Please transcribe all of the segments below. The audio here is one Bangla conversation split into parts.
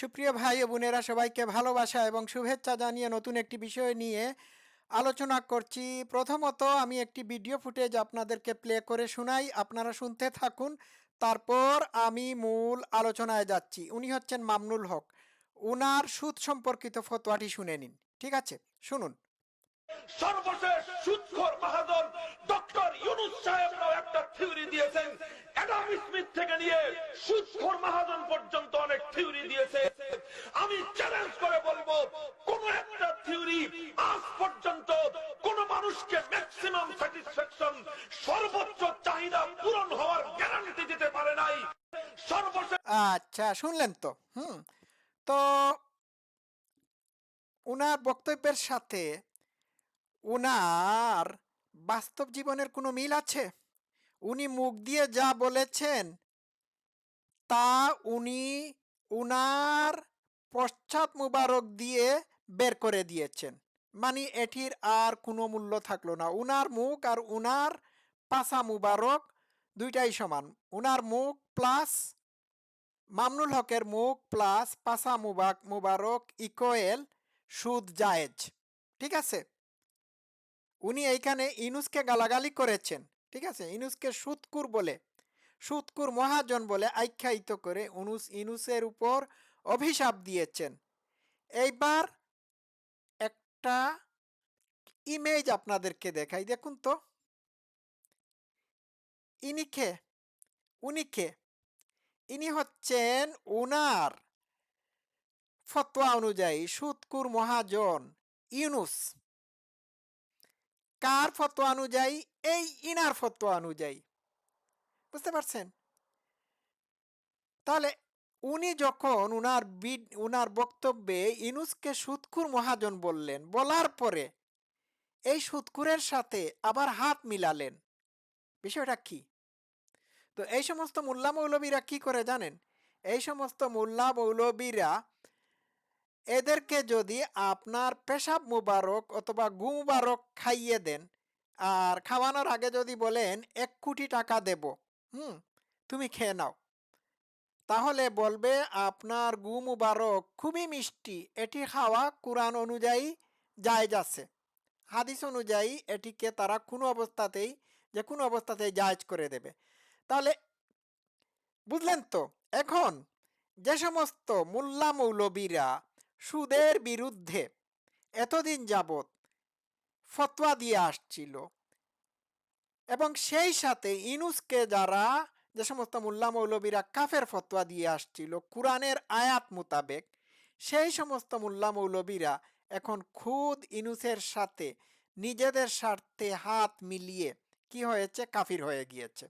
সুপ্রিয় ভাই ও বোনেরা, সবাইকে ভালোবাসা এবং শুভেচ্ছা জানিয়ে নতুন একটি বিষয় নিয়ে আলোচনা করছি। প্রথমত আমি একটি ভিডিও ফুটেজ আপনাদেরকে প্লে করে শোনাই, আপনারা শুনতে থাকুন। তারপর আমি মূল আলোচনায় যাচ্ছি। উনি হচ্ছেন মামনুল হক। উনার সুদ সম্পর্কিত ফতোয়াটি শুনে নিন। ঠিক আছে? শুনুন। সর্বশেষ সুৎখোর মাহাজন ডক্টর ইউনুস একটা থিওরি দিয়েছেন, অ্যাডাম স্মিথ থেকে নিয়ে মাহাজন পর্যন্ত অনেক থিওরি দিয়েছে। আমি চ্যালেঞ্জ করে বলব, কোন একটা থিওরি আজ পর্যন্ত কোন মানুষকে ম্যাক্সিমাম স্যাটিসফ্যাকশন সর্বোচ্চ চাহিদা পূরণ হওয়ার গ্যারান্টি দিতে পারে নাই। সর্বশেষ আচ্ছা শুনলেন তো, হুম। তো উনার বক্তব্যের সাথে উনার বাস্তব জীবনের কোনো মিল আছে? উনি মুখ দিয়ে যা বলেছেন, তা উনি উনার পশ্চাৎ মুবারক দিয়ে বের করে দিয়েছেন। মানে এটির আর কোনো মূল্য থাকল না। উনার মুখ আর উনার পাশা মুবারক দুইটাই সমান। উনার মুখ প্লাস মামনুল হকের মুখ প্লাস পাশা মুবাক, মুবারক ইকোয়েল সুদ জায়েজ। ঠিক আছে? উনি এইখানে ইনুসকে গালাগালি করেছেন। ঠিক আছে? ইনুসকে সুৎকুর বলে। সুৎকুর মহাজন বলে আখ্যায়িত করে উনুস ইনুসের উপর অভিশাপ দিয়েছেন। এইবার একটা ইমেজ আপনাদেরকে দেখাই, দেখুন তো। ইনি কে? উনি কে? ইনি হচ্ছেন উনার ফতোয়া অনুযায়ী সুৎকুর মহাজন ইউনুস। কার ফতোয়া অনুযায়ী? এই ইনার ফতোয়া অনুযায়ী। বুঝতে পারছেন? তাহলে উনি যখন উনার উনার বক্তব্যে ইনুসকে সুৎকুর মহাজন বললেন, বলার পরে এই সুৎকুরের সাথে আবার হাত মিলালেন। বিষয়টা কি? তো এই সমস্ত মোল্লা মৌলবীরা কি করে জানেন? এই সমস্ত মোল্লা মৌলবীরা এদেরকে যদি আপনার পেশাব মুবারক অথবা গু মুবারক খাইয়ে দেন, আর খাওয়ানোর আগে যদি বলেন, এক কোটি টাকা দেব হুম, তুমি খেয়ে নাও। তাহলে বলবে আপনার গু মুবারক, খুবই মিষ্টি, এটি খাওয়া কোরআন অনুযায়ী জায়জ আছে। হাদিস অনুযায়ী এটিকে তারা কোনো অবস্থাতেই, যে কোনো অবস্থাতেই জায়জ করে দেবে। তাহলে, বুঝলেন তো? এখন যে সমস্ত মোল্লা মৌলবীরা সুদের বিরুদ্ধে এতদিন যাবৎ ফতোয়া দিয়ে আসছিল এবং সেই সাথে ইনুসকে যারা যে সমস্ত মোল্লা মৌলবীরা কাফের ফতোয়া দিয়ে আসছিল, কোরআনের আয়াত মোতাবেক, সেই সমস্ত মোল্লা মৌলবীরা এখন খুদ ইনুসের সাথে নিজেদের স্বার্থে হাত মিলিয়ে কি হয়েছে? কাফির হয়ে গিয়েছে।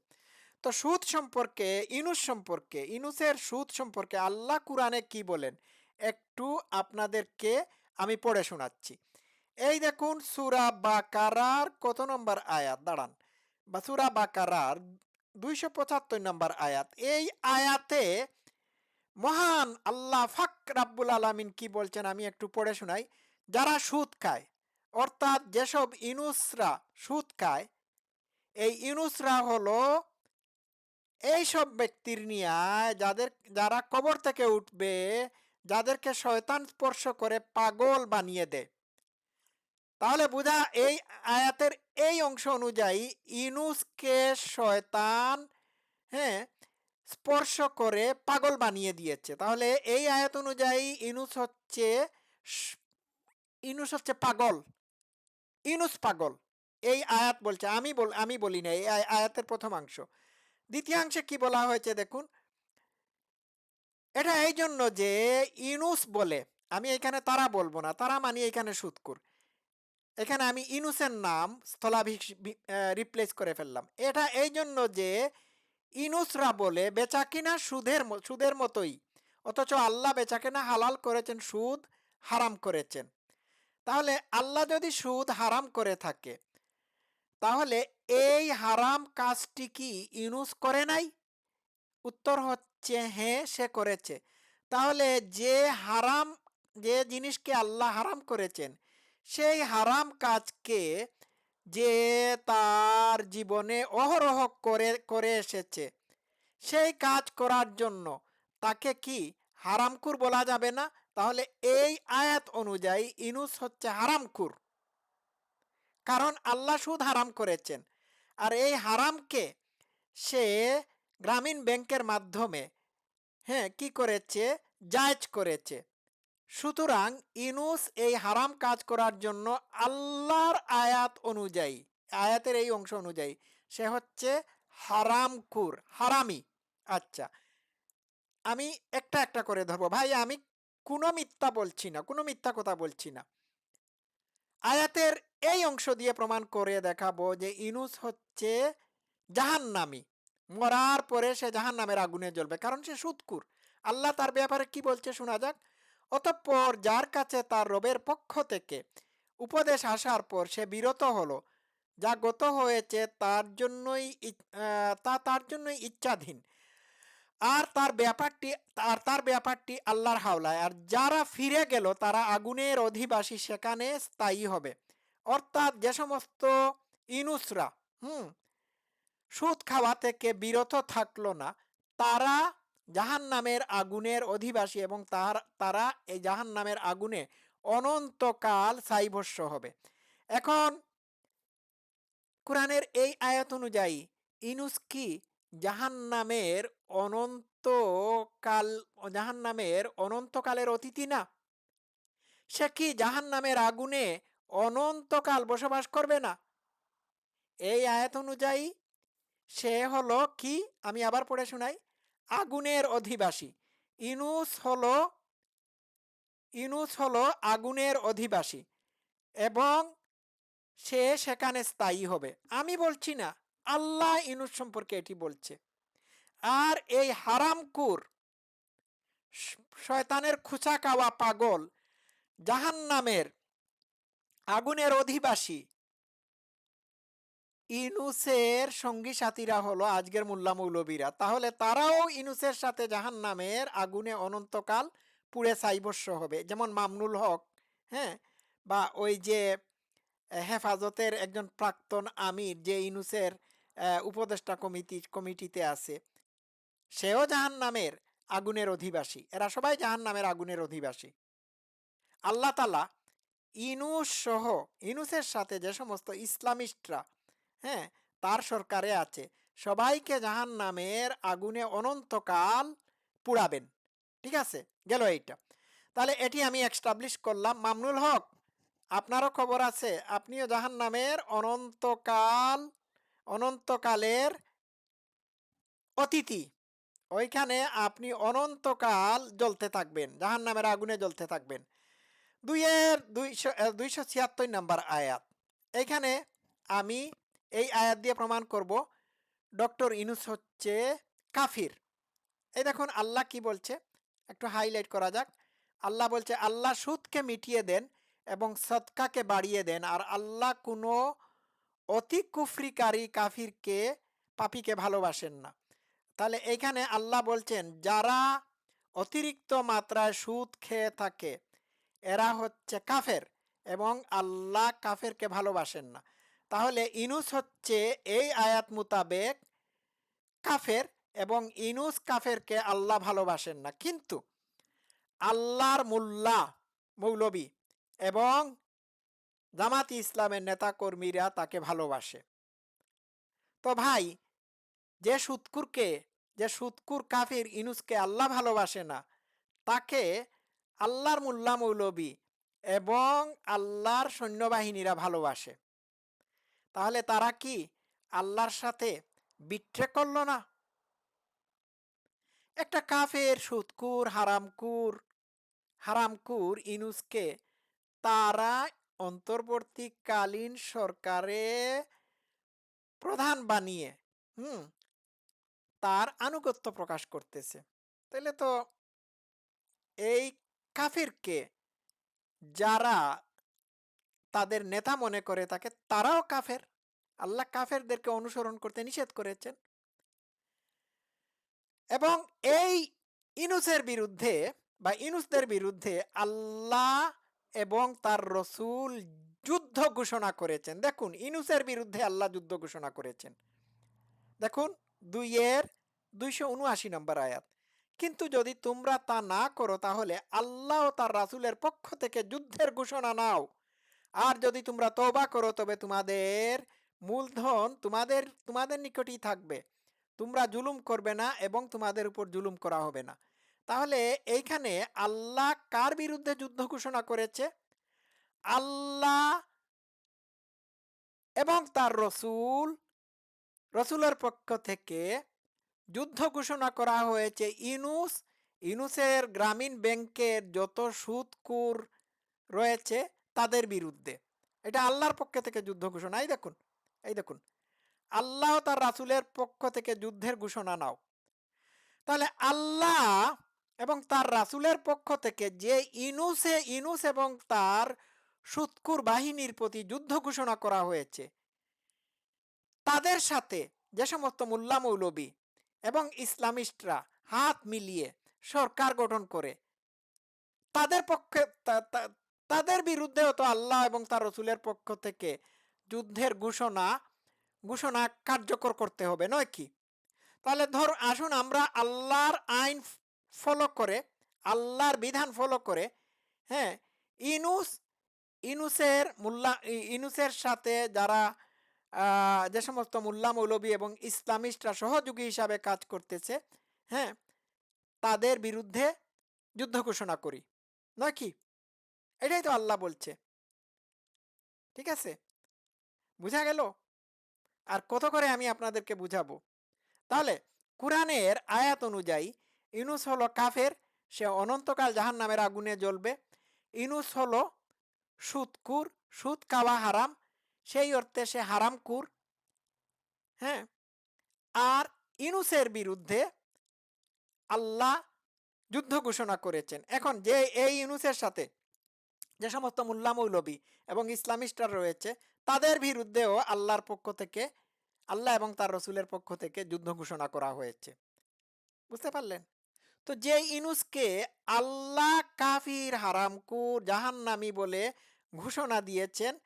তো সুদ সম্পর্কে, ইনুস সম্পর্কে, ইনুসের সুদ সম্পর্কে আল্লাহ কোরআনে কি বলেন? একটু আপনাদেরকে আমি পড়ে শোনাচ্ছি। এই দেখুন, সুরা বা কারার কত নম্বর আয়াত? দাঁড়ান। বা সুরা বাকারার দুইশো পঁচাত্তর নম্বর আয়াত। এই আয়াতে মহান আল্লাহ ফাক রাব্বুল আলামিন কি বলছেন আমি একটু পড়ে শোনাই। যারা সুদ খায়, অর্থাৎ যেসব ইনুসরা সুদ খায়, এই ইনুসরা হলো এইসব ব্যক্তির নিয়ে যাদের, যারা কবর থেকে উঠবে, যাদেরকে শয়তান স্পর্শ করে পাগল বানিয়ে দেয়। তাহলে বোঝা এই আয়াতের এই অংশ অনুযায়ী ইনুসকে শয়তান হ্যাঁ স্পর্শ করে পাগল বানিয়ে দিয়েছে। তাহলে এই আয়াত অনুযায়ী ইনুস হচ্ছে ইনুস হচ্ছে পাগল। ইনুস পাগল। এই আয়াত বলছে, আমি বল, আমি বলি না, এই আয়- আয়াতের প্রথমাংশ দ্বিতীয়াংশে কি বলা হয়েছে দেখুন? এটা এই জন্য যে ইনুস বলে, আমি এখানে তারা বলব না, তারা মানে এখানে সুৎকুর। এখানে আমি ইনুসের নাম স্থলাভিষ রিপ্লেস করে ফেললাম। এটা এই জন্য যে ইনুসরা বলে বেচা কিনা সুদের সুদের মতোই। অথচ আল্লাহ বেচা কিনা হালাল করেছেন, সুদ হারাম করেছেন। তাহলে আল্লাহ যদি সুদ হারাম করে থাকে, তাহলে এই হারাম কাজটি কি ইনুস করে নাই? উত্তর হচ্ছে হ্যাঁ সে করেছে। তাহলে যে হারাম যে জিনিসকে আল্লাহ হারাম করেছেন সেই হারাম কাজকে যে তার জীবনে অহরহ করে করে এসেছে, সেই কাজ করার জন্য তাকে কি হারামকুর বলা যাবে না? তাহলে এই আয়াত অনুযায়ী ইনুস হচ্ছে হারামকুর কারণ আল্লাহ সুদ হারাম করেছেন। আর এই হারামকে সে গ্রামীণ ব্যাংকের মাধ্যমে হ্যাঁ কি করেছে? জায়জ করেছে। সুতরাং ইনুস এই হারাম কাজ করার জন্য আল্লাহর আয়াত অনুযায়ী, আয়াতের এই অংশ অনুযায়ী, সে হচ্ছে হারামকুর হারামি। আচ্ছা আমি একটা একটা করে ধরবো। ভাই, আমি কোনো মিথ্যা বলছি না, কোনো মিথ্যা কথা বলছি না। আয়াতের এই অংশ দিয়ে প্রমাণ করে দেখাবো যে ইনুস হচ্ছে জাহান্নামি। মরার পরে সে জাহান্নামের আগুনে জ্বলবে, কারণ সে সুৎকুর। আল্লাহ তার ব্যাপারে কি বলছে শোনা যাক। অতঃপর যার কাছে তার রবের পক্ষ থেকে উপদেশ আসার পর সে বিরত হলো, যা গত হয়েছে তার জন্যই তা তার জন্যই ইচ্ছাধীন। আর তার ব্যাপারটি, আর তার ব্যাপারটি আল্লাহর হাওলায়। আর যারা ফিরে গেল, তারা আগুনের অধিবাসী, সেখানে স্থায়ী হবে। অর্থাৎ যে সমস্ত ইনুসরা, হুম, সুদ খাওয়া থেকে বিরত থাকল না, তারা জাহান নামের আগুনের অধিবাসী এবং তার তারা এই জাহান নামের আগুনে অনন্তকাল সাইভস্য হবে। এখন কোরআনের এই আয়াত অনুযায়ী ইনুস কি জাহান নামের অনন্তকাল জাহান নামের অনন্তকালের অতিথি না? সে কি জাহান নামের আগুনে অনন্তকাল বসবাস করবে না? এই আয়াত অনুযায়ী সে হলো কি? আমি আবার পড়ে শোনাই। আগুনের অধিবাসী। ইনুস হলো ইনুস হলো আগুনের অধিবাসী এবং সে সেখানে স্থায়ী হবে। আমি বলছি না, আল্লাহ ইনুস সম্পর্কে এটি বলছে। আর এই হারামকুর শয়তানের খুচা খাওয়া পাগল জাহান নামের আগুনের অধিবাসী ইনুসের সঙ্গী সাথীরা হলো আজকের মোল্লা মৌলবীরা। তাহলে তারাও ইনুসের সাথে জাহান নামের আগুনে অনন্তকাল পুড়ে সাইবস্য হবে। যেমন মামনুল হক হ্যাঁ? বা ওই যে হেফাজতের একজন প্রাক্তন আমির যে ইনুসের উপদেষ্টা কমিটি, কমিটিতে আছে, সেও জাহান নামের আগুনের অধিবাসী। এরা সবাই জাহান নামের আগুনের অধিবাসী। আল্লাহ তালা ইনুস সহ, ইনুসের সাথে যে সমস্ত ইসলামিস্টরা হ্যাঁ তার সরকারে আছে। সবাইকে জাহান নামের আগুনে অনন্তকাল পুড়াবেন। ঠিক আছে? গেল এইটা। তাহলে এটি আমি এক্সটাবলিশ করলাম। মামনুল হক, আপনারও খবর আছে? আপনিও জাহান নামের অনন্তকাল, অনন্তকালের অতিথি। ওইখানে আপনি অনন্তকাল জ্বলতে থাকবেন। জাহান নামের আগুনে জ্বলতে থাকবেন। দুইয়ের দুইশো দুইশো ছিয়াত্তর নাম্বার আয়াত। এখানে আমি এই আয়াত দিয়ে প্রমাণ করব। ডক্টর ইনুস হচ্ছে কাফির। এই দেখুন, আল্লাহ কি বলছে? একটু হাইলাইট করা যাক। আল্লাহ বলছে, আল্লাহ সুদকে মিটিয়ে দেন এবং সৎকাকে বাড়িয়ে দেন, আর আল্লাহ কোনো অতি কুফরিকারী কাফিরকে, পাপিকে ভালোবাসেন না। তাহলে এইখানে আল্লাহ বলছেন, যারা অতিরিক্ত মাত্রায় সুদ খেয়ে থাকে, এরা হচ্ছে কাফের এবং আল্লাহ কাফেরকে ভালোবাসেন না। তাহলে ইনুস হচ্ছে এই আয়াত মোতাবেক কাফের এবং ইনুস কাফেরকে আল্লাহ ভালোবাসেন না। কিন্তু আল্লাহর মোল্লা, মৌলবী এবং জামাতি ইসলামের নেতাকর্মীরা তাকে ভালোবাসে। তো ভাই, যে সুৎকুরকে, যে সুৎকুর কাফির ইনুসকে আল্লাহ ভালোবাসে না, তাকে আল্লাহর মোল্লা, মৌলবী এবং আল্লাহর সৈন্যবাহিনীরা ভালোবাসে। তাহলে তারা কি আল্লাহর সাথে বিট্রে করল না? একটা কাফের সুৎকুর, হারামকুর হারামকুর ইনুসকে তারা অন্তর্বর্তীকালীন সরকারে প্রধান বানিয়ে, হুম, তার আনুগত্য প্রকাশ করতেছে। তাহলে তো এই কাফিরকে যারা তাদের নেতা মনে করে তাকে, তারাও কাফের। আল্লাহ কাফেরদেরকে অনুসরণ করতে নিষেধ করেছেন। এবং এই ইনুসের বিরুদ্ধে বা ইনুসদের বিরুদ্ধে আল্লাহ এবং তার রসুল যুদ্ধ ঘোষণা করেছেন। দেখুন, ইনুসের বিরুদ্ধে আল্লাহ যুদ্ধ ঘোষণা করেছেন। দেখুন দুইয়ের দুইশো উনআশি নম্বর আয়াত। কিন্তু যদি তোমরা তা না করো তাহলে আল্লাহ ও তার রাসূলের পক্ষ থেকে যুদ্ধের ঘোষণা নাও। আর যদি তোমরা তওবা করো, তবে তোমাদের মূলধন তোমাদের তোমাদের নিকটই থাকবে। তোমরা জুলুম করবে না এবং তোমাদের উপর জুলুম করা হবে না। তাহলে এইখানে আল্লাহ কার বিরুদ্ধে যুদ্ধ ঘোষণা করেছে? আল্লাহ এবং তার রসুল। রসুলের পক্ষ থেকে যুদ্ধ ঘোষণা করা হয়েছে ইনুস। ইনুসের গ্রামীণ ব্যাংকের যত সুদকুর রয়েছে তাদের বিরুদ্ধে। এটা আল্লাহর পক্ষ থেকে যুদ্ধ ঘোষণা। এই দেখুন এই দেখুন। আল্লাহ তার রাসুলের পক্ষ থেকে যুদ্ধের ঘোষণা নাও। তাহলে আল্লাহ এবং তার রাসুলের পক্ষ থেকে যে ইনুসে ইনুস এবং তার সুৎকুর বাহিনীর প্রতি যুদ্ধ ঘোষণা করা হয়েছে, তাদের সাথে যে সমস্ত মোল্লা মৌলবী এবং ইসলামিস্টরা হাত মিলিয়ে সরকার গঠন করে, তাদের পক্ষে তাদের বিরুদ্ধেও তো আল্লাহ এবং তার রসুলের পক্ষ থেকে যুদ্ধের ঘোষণা ঘোষণা কার্যকর করতে হবে, নয় কি? তাহলে ধর, আসুন আমরা আল্লাহর আইন ফলো করে, আল্লাহর বিধান ফলো করে হ্যাঁ ইনুস, ইনুসের মোল্লা ইনুসের সাথে যারা যে সমস্ত মোল্লা মৌলবী এবং ইসলামিস্টরা সহযোগী হিসাবে কাজ করতেছে হ্যাঁ তাদের বিরুদ্ধে যুদ্ধ ঘোষণা করি, নয় কি? এটাই তো আল্লাহ বলছে। ঠিক আছে? বুঝা গেল? আর কত করে আমি আপনাদেরকে বুঝাবো? তাহলে কোরআনের আয়াত অনুযায়ী ইনুস হলো কাফের, সে অনন্তকাল জাহান নামের আগুনে জ্বলবে। ইনুস হলো সুদকুর সুদ খাওয়া হারাম, সেই অর্থে সে হারামকুর হ্যাঁ? আর ইনুসের বিরুদ্ধে আল্লাহ যুদ্ধ ঘোষণা করেছেন। এখন যে এই ইনুসের সাথে যে সমস্ত মোল্লা মৌলবী এবং ইসলামিস্টরা রয়েছে, তাদের বিরুদ্ধেও আল্লাহর পক্ষ থেকে, আল্লাহ এবং তার রসুলের পক্ষ থেকে যুদ্ধ ঘোষণা করা হয়েছে। বুঝতে পারলেন? তো যে ইনুসকে আল্লাহ কাফির হারামকুর জাহান্নামি বলে ঘোষণা দিয়েছেন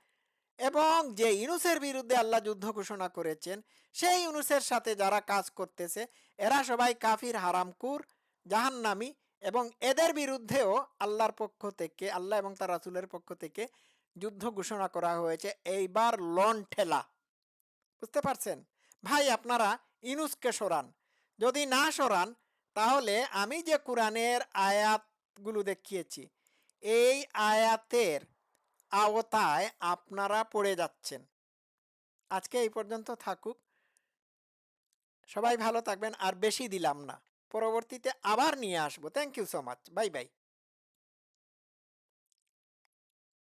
এবং যে ইনুসের বিরুদ্ধে আল্লাহ যুদ্ধ ঘোষণা করেছেন, সেই ইউনুসের সাথে যারা কাজ করতেছে, এরা সবাই কাফির হারামকুর জাহান্নামি এবং এদের বিরুদ্ধেও আল্লাহর পক্ষ থেকে, আল্লাহ এবং তার রাসুলের পক্ষ থেকে যুদ্ধ ঘোষণা করা হয়েছে। এইবার লন ঠেলা বুঝতে পারছেন? ভাই, আপনারা ইনুসকে সরান। যদি না সরান, তাহলে আমি যে কোরআনের আয়াতগুলো দেখিয়েছি, এই আয়াতের আওতায় আপনারা পড়ে যাচ্ছেন। আজকে এই পর্যন্ত থাকুক। সবাই ভালো থাকবেন, আর বেশি দিলাম না। পরবর্তীতে আবার নিয়ে আসব। Thank you so much bye bye